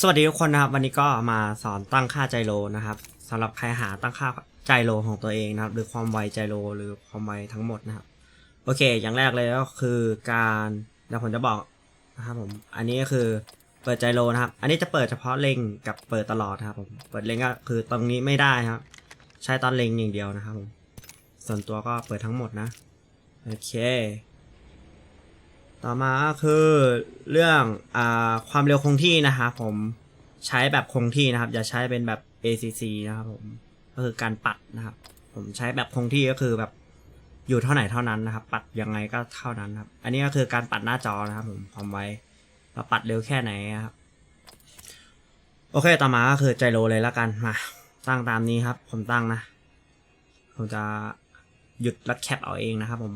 สวัสดีทุกคนนะครับ วันนี้ก็มาสอนตั้งค่าไจโรนะครับสำหรับใครหาตั้งค่าไจโรของตัวเองนะครับ หรือความไวไจโรหรือความไวทั้งหมดนะครับ โอเค อย่างแรกเลยก็คือการเดี๋ยวผมจะบอกนะครับผมอันนี้ก็คือเปิดไจโรนะครับ อันนี้จะเปิดเฉพาะเล็งกับเปิดตลอดครับผมเปิดเล็งก็คือตรงนี้ไม่ได้ครับ ใช้ตอนเล็งอย่างเดียวนะครับผมส่วนตัวก็เปิดทั้งหมดนะโอเค ต่อมาก็คือเรื่องอาความเร็วคงที่นะครับผมใช้แบบคงที่นะครับ อย่าใช้เป็นแบบ ACC นะครับผมก็คือการปัดนะครับ ผมใช้แบบคงที่ก็คือแบบอยู่เท่าไหร่เท่านั้นนะครับ ปัดยังไงก็เท่านั้นครับ อันนี้ก็คือการปัดหน้าจอนะครับผมความไวเราปัดเร็วแค่ไหนครับ โอเคต่อมาก็คือใจโลเลยล้วกันมา ตั้งตามนี้ครับ ผมตั้งนะ ผมจะหยุดแล้วแคปเอาเองนะครับผม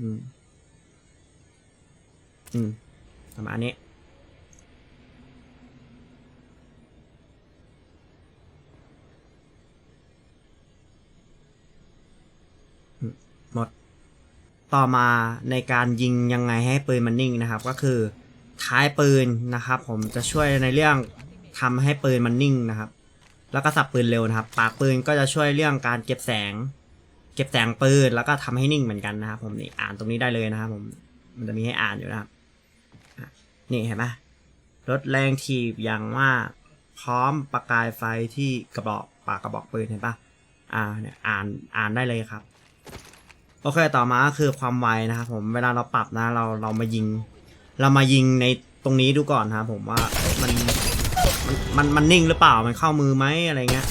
อืม อืม ประมาณนี้อืมหมด ต่อมาในการยิงยังไงให้ปืนมันนิ่งนะครับ ก็คือท้ายปืนนะครับ ผมจะช่วยในเรื่องทำให้ปืนมันนิ่งนะครับ แล้วก็สับปืนเร็วนะครับ ปากปืนก็จะช่วยเรื่องการเก็บแสง ก็บแสงปืนแล้วก็ทำให้นิ่งเหมือนกันนะครับผมนี่อ่านตรงนี้ได้เลยนะครับผมมันจะมีให้อ่านอยู่นะครับนี่เห็นไหมลดแรงถีบอย่างมาพร้อมประกายไฟที่กระบอกปากกระบอกปืนเห็นปะอ่าเนี่ยอ่านอ่านได้เลยครับ โอเคต่อมาก็คือความไวนะครับผมเวลาเราปรับนะเราเรามายิง เรามายิงในตรงนี้ดูก่อนนะครับผมว่ามันมันมันมันนิ่งหรือเปล่ามันเข้ามือไหมอะไรเงี้ย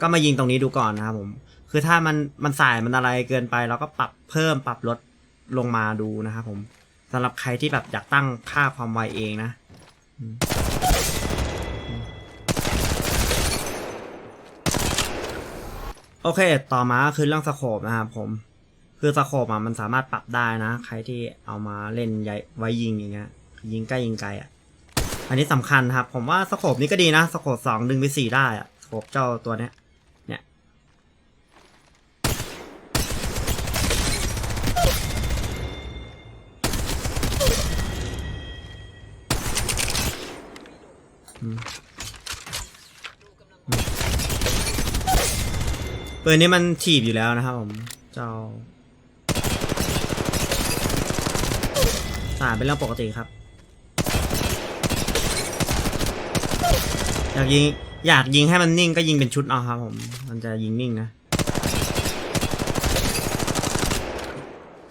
ก็มายิงตรงนี้ดูก่อนนะครับผม คือถ้ามันมันสายมันอะไรเกินไปเราก็ปรับเพิ่มปรับลดลงมาดูนะครับผมสำหรับใครที่แบบอยากตั้งค่าความไวเองนะโอเค ต่อมาคือเรื่องสโคปนะครับผม คือสโคปอะมันสามารถปรับได้นะ ใครที่เอามาเล่นใหญ่ไว้ยิงอย่างเงี้ย ยิงใกล้ยิงไกลอะ อันนี้สำคัญครับ ผมว่าสโคปนี้ก็ดีนะ สโคปสองดึงไปสี่ได้อะสโคปเจ้าตัวเนี้ย ปืนนี้มันถีบอยู่แล้วนะครับผม เจ้าสาเป็นเรื่องปกติครับ อยากยิง อยากยิงให้มันนิ่งก็ยิงเป็นชุดเอาครับผม มันจะยิงนิ่งนะ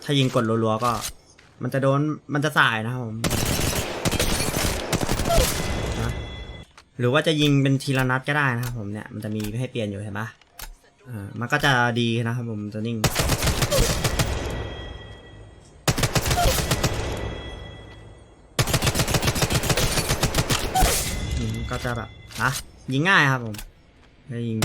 ถ้ายิงกดรัวๆก็ มันจะโดน มันจะสายนะครับผม หรือว่าจะยิงเป็นทีละนัดก็ได้นะครับผมเนี่ยมันจะมีให้เปลี่ยนอยู่เห็นปะอ่ามันก็จะดีนะครับผมจะนิ่งก็จะแบบนะยิงง่ายครับผมได้ยิง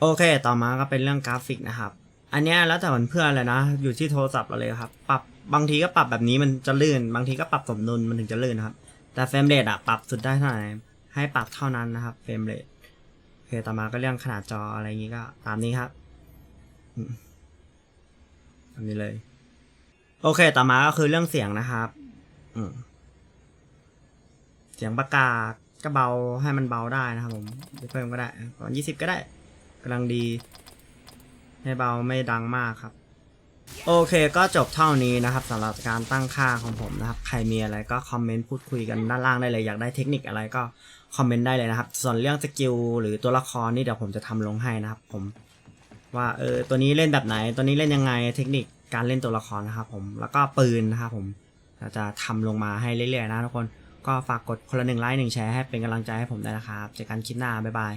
โอเค ต่อมาก็เป็นเรื่องกราฟิกนะครับ อันนี้แล้วแต่เพื่อนเลยนะ อยู่ที่โทรศัพท์เราเลยครับ ปรับ บางทีก็ปรับแบบนี้มันจะลื่น บางทีก็ปรับสมดุลมันถึงจะลื่นนะครับ แต่เฟรมเรทอะปรับสุดได้เท่าไหร่ให้ปรับเท่านั้นนะครับเฟรมเรทโอเคต่อมาก็เรื่องขนาดจออะไรอย่างงี้ก็ตามนี้ครับอืมตามนี้เลย โอเค ต่อมาก็คือเรื่องเสียงนะครับ อืมเสียงประกาศก็เบาให้มันเบาได้นะครับผมเพิ่มก็ได้ประมาณยี่สิบก็ได้กำลังดี ให้เบาไม่ดังมากครับ โอเคก็จบเท่านี้นะครับสำหรับการตั้งค่าของผมนะครับ ใครมีอะไรก็คอมเมนต์พูดคุยกันด้านล่างได้เลย อยากได้เทคนิคอะไรก็คอมเมนต์ได้เลยนะครับ ส่วนเรื่องสกิลหรือตัวละครนี่เดี๋ยวผมจะทำลงให้นะครับ ผม ว่าเออตัวนี้เล่นแบบไหน ตัวนี้เล่นยังไงเทคนิคการเล่นตัวละครนะครับ ผมแล้วก็ปืนนะครับผมเราจะทำลงมาให้เรื่อยๆนะทุกคนก็ฝากกดคนละหนึ่งไลค์หนึ่งแชร์ให้เป็นกำลังใจให้ผมด้วยนะครับเจอกันคลิปหน้าบ๊ายบาย